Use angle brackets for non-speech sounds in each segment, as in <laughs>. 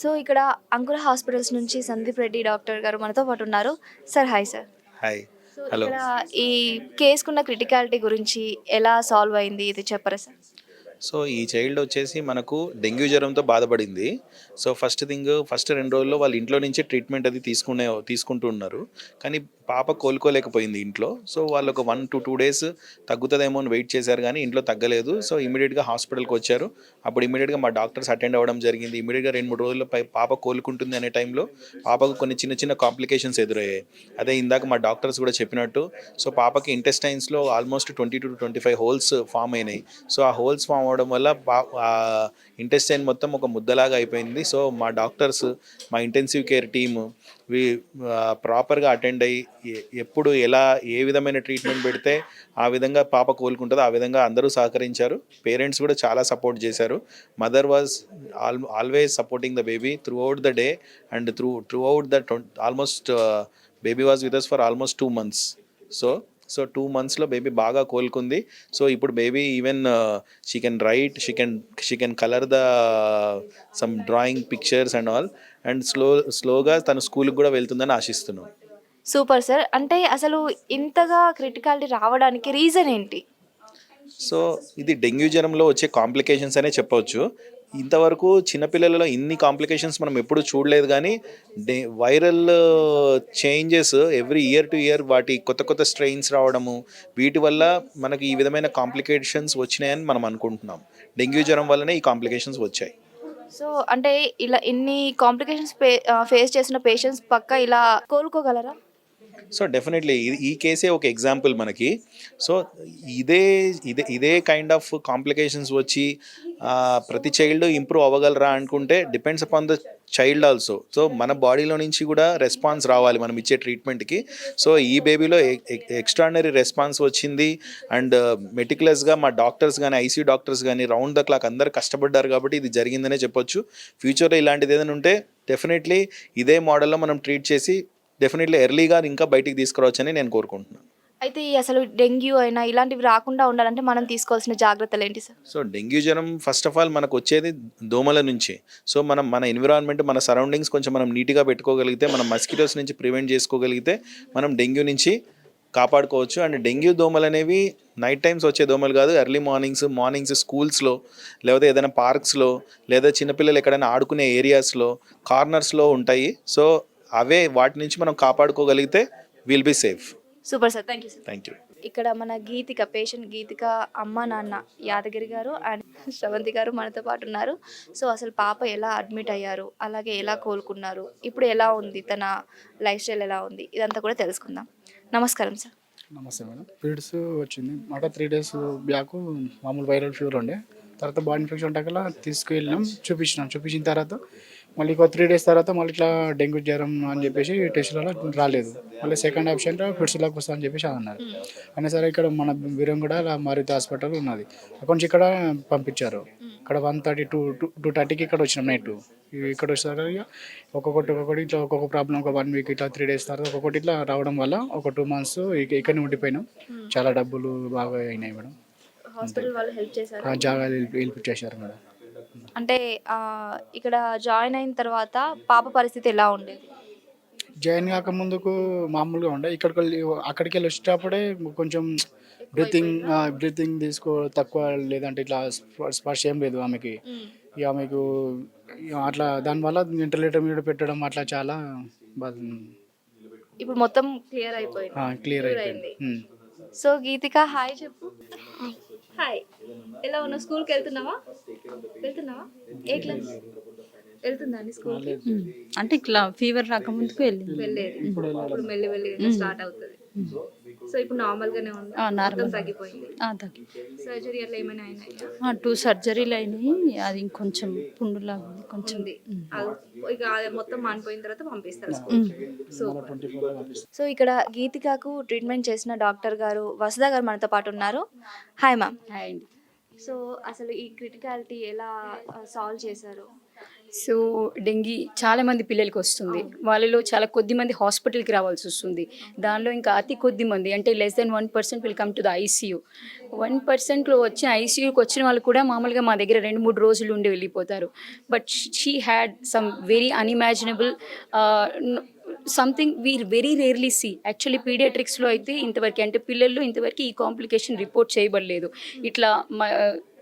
So ఇక్కడ అంకుర hospitals నుంచి సందీప్ రెడ్డి డాక్టర్ గారు మనతో పాటు ఉన్నారు. Sir hi sir. Hi. Hello. ఈ కేసుకున్న క్రిటికాలిటీ గురించి ఎలా సాల్వ్ అయింది? ఇది చెప్పరా సార్? సో ఈ చైల్డ్ వచ్చేసి మనకు డెంగ్యూ జ్వరంతో బాధపడింది. సో ఫస్ట్ థింగ్ ఫస్ట్ రెండు రోజుల్లో వాళ్ళ ఇంట్లో నుంచి ట్రీట్మెంట్ అది తీసుకునే తీసుకుంటూ ఉన్నారు. కానీ పాప కోలుకోలేకపోయింది ఇంట్లో. సో వాళ్ళు ఒక వన్ టు టూ డేస్ తగ్గుతుందేమో అని వెయిట్ చేశారు కానీ ఇంట్లో తగ్గలేదు. సో ఇమీడియట్గా హాస్పిటల్కి వచ్చారు. అప్పుడు ఇమీడియట్గా మా డాక్టర్స్ అటెండ్ అవ్వడం జరిగింది. ఇమీడియట్గా రెండు మూడు రోజుల్లో పాప కోలుకుంటుంది అనే టైంలో పాపకు కొన్ని చిన్న చిన్న కాంప్లికేషన్స్ ఎదురయ్యాయి. అదే ఇందాక మా డాక్టర్స్ కూడా చెప్పినట్టు సో పాపకి ఇంటెస్టైన్స్లో almost twenty to twenty five holes form అయినాయి. సో ఆ హోల్స్ ఫామ్ అవడం వల్ల ఇంటెస్టైన్ మొత్తం ఒక ముద్దలాగా అయిపోయింది. సో మా డాక్టర్స్ మా ఇంటెన్సివ్ కేర్ టీము వి ప్రాపర్గా అటెండ్ అయ్యి ఎప్పుడు ఎలా ఏ విధమైన ట్రీట్మెంట్ పెడితే ఆ విధంగా పాప కోలుకుంటుందో ఆ విధంగా అందరూ సహకరించారు. పేరెంట్స్ కూడా చాలా సపోర్ట్ చేశారు. Mother was all always supporting the baby throughout the day and through throughout the almost baby was with us for almost two months. So so two మంత్స్లో బేబీ బాగా కోలుకుంది. సో ఇప్పుడు baby even she can write she can she can colour the some drawing pictures and all and slow స్లోగా తను స్కూల్కి కూడా వెళ్తుందని ఆశిస్తున్నాం. Super sir. అంటే అసలు ఇంతగా క్రిటికాలిటీ రావడానికి రీజన్ ఏంటి? సో ఇది డెంగ్యూ జ్వరంలో వచ్చే కాంప్లికేషన్స్ అనే చెప్పవచ్చు ఇంతవరకు చిన్నపిల్లలలో ఇన్ని కాంప్లికేషన్స్ మనం ఎప్పుడు చూడలేదు కానీ the viral changes every year to year వాటి కొత్త కొత్త స్ట్రెయిన్స్ రావడము వీటి వల్ల మనకి ఈ విధమైన కాంప్లికేషన్స్ వచ్చినాయని మనం అనుకుంటున్నాం. డెంగ్యూ జ్వరం వల్లనే ఈ కాంప్లికేషన్స్ వచ్చాయి. సో అంటే ఇలా ఇన్ని కాంప్లికేషన్స్ ఫేస్ చేసిన పేషెంట్స్ పక్క ఇలా కోలుకోగలరా? సో డెఫినెట్లీ ఈ కేసే ఒక ఎగ్జాంపుల్ మనకి. సో ఇదే ఇదే ఇదే కైండ్ ఆఫ్ కాంప్లికేషన్స్ వచ్చి ప్రతి చైల్డ్ ఇంప్రూవ్ అవ్వగలరా అనుకుంటే depends upon the child also so మన బాడీలో నుంచి కూడా రెస్పాన్స్ రావాలి మనం ఇచ్చే ట్రీట్మెంట్కి సో ఈ బేబీలో ఎక్స్ట్రాడినరీ రెస్పాన్స్ వచ్చింది. అండ్ మెటికులస్గా మా డాక్టర్స్ కానీ ఐసీ డాక్టర్స్ కానీ రౌండ్ ద క్లాక్ అందరు కష్టపడ్డారు కాబట్టి ఇది జరిగిందనే చెప్పొచ్చు. ఫ్యూచర్లో ఇలాంటిది ఏదైనా ఉంటే డెఫినెట్లీ ఇదే మోడల్లో మనం ట్రీట్ చేసి డెఫినెట్లీ ఎర్లీగా ఇంకా బయటికి తీసుకురావచ్చని నేను కోరుకుంటున్నాను. అయితే ఈ అసలు డెంగ్యూ అయినా ఇలాంటివి రాకుండా ఉండాలంటే మనం తీసుకోవాల్సిన జాగ్రత్తలు ఏంటి సార్? సో డెంగ్యూ జ్వరం ఫస్ట్ ఆఫ్ ఆల్ మనకు వచ్చేది దోమల నుంచి. సో మనం మన ఎన్విరాన్మెంట్ మన సరౌండింగ్స్ కొంచెం మనం నీట్గా పెట్టుకోగలిగితే మనం మస్కిటోస్ నుంచి ప్రివెంట్ చేసుకోగలిగితే మనం డెంగ్యూ నుంచి కాపాడుకోవచ్చు. అండ్ డెంగ్యూ దోమలు అనేవి నైట్ టైమ్స్ వచ్చే దోమలు కాదు ఎర్లీ మార్నింగ్స్ మార్నింగ్స్ స్కూల్స్లో లేకపోతే ఏదైనా పార్క్స్లో లేదా చిన్నపిల్లలు ఎక్కడైనా ఆడుకునే ఏరియాస్లో కార్నర్స్లో ఉంటాయి. సో అవే వాటి నుంచి మనం కాపాడుకోగలిగితే will be safe super sir thank you sir thank you ఇక్కడ మన గీతిక పేషెంట్ గీతిక అమ్మ నాన్న యాదగిరి గారు అండ్ <laughs> శ్రవంతి గారు మనతో పాటు ఉన్నారు. సో అసలు పాప ఎలా అడ్మిట్ అయ్యారు? అలాగే ఎలా కోలుకున్నారు? ఇప్పుడు ఎలా ఉంది? తన లైఫ్ స్టైల్ ఎలా ఉంది? ఇదంతా కూడా తెలుసుకుందాం. నమస్కారం సార్ నమస్తే మేడం. పీరియడ్స్ వచ్చింది. మాట త్రీ డేస్ బ్యాక్ మామూలు వైరల్ ఫీవర్ ఉండే. తర్వాత బాడీ ఇన్ఫెక్షన్ ఉంటాకల్లా తీసుకువెళ్ళినాం చూపించినాం. చూపించిన తర్వాత మళ్ళీ ఇంకో త్రీ డేస్ తర్వాత మళ్ళీ ఇట్లా డెంగ్యూ జ్వరం అని చెప్పేసి టెస్టులలో రాలేదు. మళ్ళీ సెకండ్ ఆప్షన్లో ఫిట్స్లోకి వస్తా అని చెప్పేసి అన్నారు. అయినా సరే ఇక్కడ మన విరంగూడ మారుతి హాస్పిటల్ ఉన్నది. అక్కడి నుంచి ఇక్కడ పంపించారు. ఇక్కడ వన్ థర్టీ టూ టూ థర్టీకి ఇక్కడ వచ్చినాం నైట్ ఇక్కడ వచ్చేసరికి ఇక ఒక్కొక్కటి ఒక్కొక్కటి ఇట్లా ఒక్కొక్క ప్రాబ్లం ఒక వన్ వీక్ ఇట్లా త్రీ డేస్ తర్వాత ఒక్కొక్కటి ఇట్లా రావడం వల్ల ఒక టూ మంత్స్ ఇక్కడనే ఉండిపోయినాం. చాలా డబ్బులు బాగా అయినాయి మేడం. హాస్పిటల్ వాళ్ళు హెల్ప్ చేశారు? ఆ జాగాలు హెల్ప్ హెల్ప్ చేశారు మేడం. అంటే ఆ, ఇక్కడ జాయిన్ అయిన తర్వాత పాప పరిస్థితి ఎలా ఉండేది? జాయిన్ కాక ముందుకు మామూలుగా ఉండే. ఇక్కడికి వెళ్ళి అక్కడికి వెళ్ళి వచ్చేటప్పుడే కొంచెం బ్రీతింగ్ బ్రీతింగ్ తీసుకో తక్కువ లేదంటే ఇట్లా స్ప- స్పర్శ ఏం లేదు ఆమెకి. ఇక ఆమెకు ఇక అట్లా దానివల్ల వెంటిలేటర్ మీద పెట్టడం అట్లా చాలా బాధ. ఇప్పుడు మొత్తం క్లియర్ అయిపోయింది. క్లియర్ అయిపోయింది. సో గీతిక హాయ్ చెప్పు. హాయ్ ఎలా ఉన్నావు? స్కూల్కి వెళ్తున్నావా? వెళ్తున్నావా? ఏ క్లాస్ వెళ్తుందా అండి స్కూల్కి అంటే ఇట్లా ఫీవర్ రాకముందుకు వెళ్ళింది. వెళ్ళేది. ఇప్పుడు మెల్లి మెల్లి స్టార్ట్ అవుతుంది. సో ఇప్పుడు నార్మల్ గానే ఉంది. మొత్తం తగ్గిపోయింది. ఆ, తగ్గి సర్జరీ అట్లా ఏమైనా అయినాయా? టూ సర్జరీలు అయినాయి. అది ఇంకొంచెం పుండులాగా ఉంది. కొంచెం ఇక మొత్తం మానిపోయిన తర్వాత పంపిస్తారు సూపర్ సో ఇక్కడ గీతికకు ట్రీట్మెంట్ చేసిన డాక్టర్ గారు వసుధ గారు మనతో పాటు ఉన్నారు. హాయ్ మ్యామ్ అండి. సో అసలు ఈ క్రిటికాలిటీ ఎలా సాల్వ్ చేశారు? సో డెంగీ చాలా మంది పిల్లలకి వస్తుంది. వాళ్ళలో చాలా కొద్ది మంది హాస్పిటల్కి రావాల్సి వస్తుంది. దానిలో ఇంకా అతి కొద్ది మంది అంటే less than one percent will come to the ICU one పర్సెంట్లో వచ్చిన ఐసీయూకి వచ్చిన వాళ్ళు కూడా మామూలుగా మా దగ్గర రెండు మూడు రోజులు ఉండి వెళ్ళిపోతారు. But she had some very unimaginable something we very rarely see actually పీడియాట్రిక్స్లో అయితే ఇంతవరకు అంటే పిల్లల్లో ఇంతవరకు ఈ కాంప్లికేషన్ రిపోర్ట్ చేయబడలేదు. ఇట్లా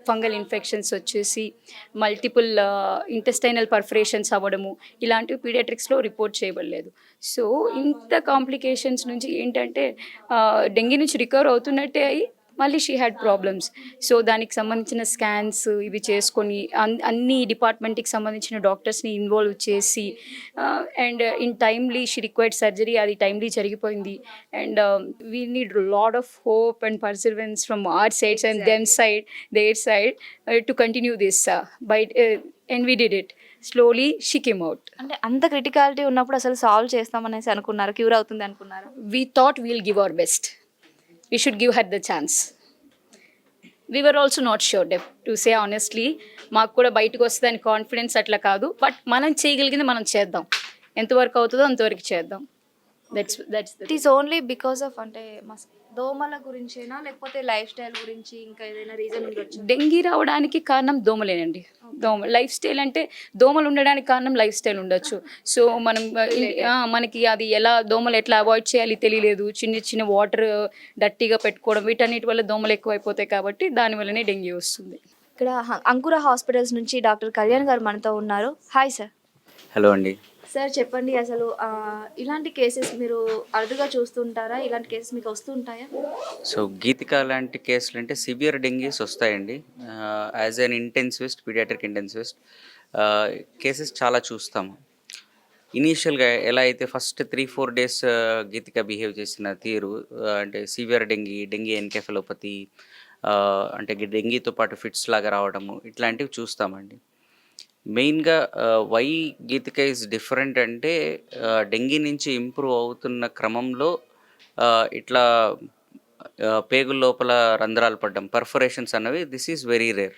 ఫంగల్ ఇన్ఫెక్షన్స్ వచ్చేసి మల్టిపుల్ ఇంటెస్టైనల్ పర్ఫరేషన్స్ అవ్వడము ఇలాంటివి పీడియాట్రిక్స్లో రిపోర్ట్ చేయబడలేదు. సో ఇంత కాంప్లికేషన్స్ నుంచి ఏంటంటే డెంగీ నుంచి రికవర్ అవుతున్నట్టే అయ్యి మళ్ళీ షీ హ్యాడ్ ప్రాబ్లమ్స్ సో దానికి సంబంధించిన స్కాన్స్ ఇవి చేసుకొని అన్- అన్ని డిపార్ట్మెంట్కి సంబంధించిన డాక్టర్స్ని ఇన్వాల్వ్ చేసి and in timely she required surgery అది టైమ్లీ జరిగిపోయింది. And we need lot of hope and perseverance from our sides and them side their side to continue this by and we did it slowly she came out అంటే అంత criticality ఉన్నప్పుడు అసలు solve చేస్తామనేసి అనుకున్నారు? Cure అవుతుంది అనుకున్నారు? We thought we'll give our best. You should give give the chance we were also not not sure, to say honestly మాకు కూడా బయటకు వస్తుందని కాన్ఫిడెన్స్ అట్లా కాదు బట్ మనం చేయగలిగింది మనం చేద్దాం ఎంతవరకు అవుతుందో అంతవరకు చేద్దాం that's that's it is only because of అంటే మస్ దోమల గురించేనా? లేకపోతే లైఫ్ స్టైల్ గురించి ఇంకా ఏదైనా రీజన్ ఉండొచ్చు? డెంగీ రావడానికి కారణం దోమలేనండి. దోమ లైఫ్ స్టైల్ అంటే దోమలు ఉండడానికి కారణం లైఫ్ స్టైల్ ఉండొచ్చు. <laughs> సో మనం మనకి అది ఎలా దోమలు ఎట్లా అవాయిడ్ చేయాలి తెలియలేదు. చిన్న చిన్న వాటర్ డట్టిగా పెట్టుకోవడం వీటన్నిటి వల్ల దోమలు ఎక్కువైపోతాయి కాబట్టి దానివల్లనే డెంగ్యూ వస్తుంది. ఇక్కడ అంకుర హాస్పిటల్స్ నుంచి డాక్టర్ కళ్యాణ్ గారు మనతో ఉన్నారు. హాయ్ సార్ హలో అండి. సార్ చెప్పండి అసలు ఇలాంటి కేసెస్ మీరు అరుదుగా చూస్తుంటారా? ఇలాంటి కేసెస్ మీకు వస్తుంటాయా? సో గీతిక లాంటి కేసులు అంటే సివియర్ డెంగీస్ వస్తాయండి. As an intensivist paediatric intensivist cases చాలా చూస్తాము. ఇనీషియల్గా ఎలా అయితే first three four days Geethika behave చేసిన తీరు అంటే సివియర్ డెంగీ డెంగీ ఎన్కెఫలోపతి అంటే డెంగీతో పాటు ఫిట్స్ లాగా రావడము ఇట్లాంటివి చూస్తామండి. మెయిన్గా వై గీతిక ఇస్ డిఫరెంట్ అంటే డెంగీ నుంచి ఇంప్రూవ్ అవుతున్న క్రమంలో ఇట్లా పేగుల లోపల రంధ్రాలు పడ్డం పర్ఫరేషన్స్ అన్నవి this is very rare.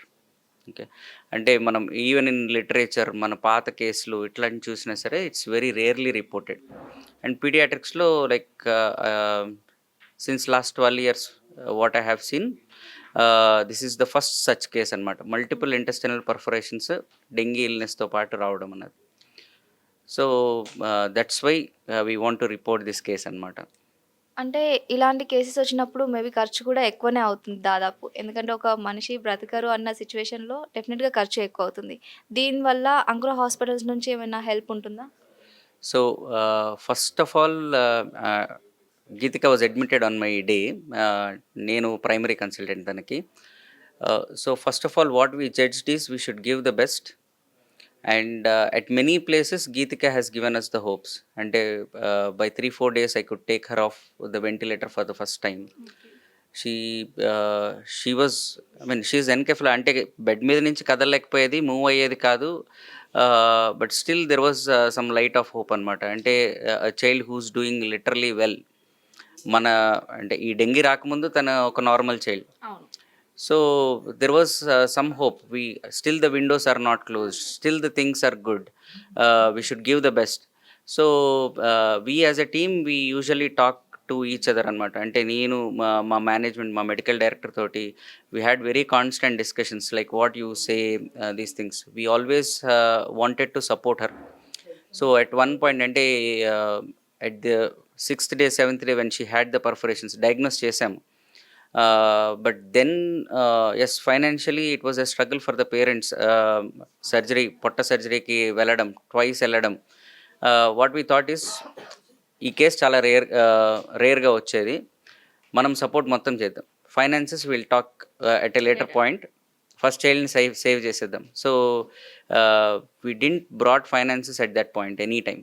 Okay. అంటే మనం ఈవెన్ ఇన్ లిటరేచర్ మన పాత కేసులు ఇట్లాంటి చూసినా సరే it's very rarely reported. And పీడియాట్రిక్స్లో like since last twelve years what I have seen this is the first such case అనమాట మల్టిపుల్ ఇంటెస్టినల్ పర్ఫరేషన్స్ డెంగీ ఇల్నెస్తో పాటు రావడం అన్నది. So that's why we want to report this case అనమాట అంటే ఇలాంటి cases వచ్చినప్పుడు maybe ఖర్చు కూడా ఎక్కువనే అవుతుంది దాదాపు. ఎందుకంటే ఒక మనిషి బ్రతకరు అన్న సిచ్యువేషన్లో డెఫినెట్గా ఖర్చు ఎక్కువ అవుతుంది. దీనివల్ల అంకుర హాస్పిటల్స్ నుంచి ఏమైనా హెల్ప్ ఉంటుందా? So first of all Geethika was admitted on my day నేను ప్రైమరీ కన్సల్టెంట్ తనకి. So first of all what we judged is we should give the best and at many places Geethika has given us the hopes అంటే by three four days I could take her off the ventilator for the first time she she was I mean she ఎన్కెఫ్లా అంటే bed మీద నుంచి కదలలేకపోయేది move అయ్యేది కాదు. But still there was some light of hope అనమాట అంటే child who's doing literally well మన అంటే ఈ డెంగీ రాకముందు తన ఒక normal child so there was some hope we still the windows are not close still the things are good we should give the best so we as a team we usually talk to each other అనమాట అంటే నేను మా మా management మా medical director తోటి we had very constant discussions like what you say these things we always wanted to support her so at one point అంటే at the sixth day seventh day when she had the perforations diagnose చేసాము but then as financially it was a struggle for the parents surgery పొట్ట సర్జరీకి వెళ్ళడం twice వెళ్ళడం. What we thought is ఈ కేసు చాలా rare రేర్గా వచ్చేది. మనం సపోర్ట్ మొత్తం చేద్దాం. Finances will talk at a later point first చైల్డ్ని save save చేసేద్దాం. So we didn't brought finances at that point any time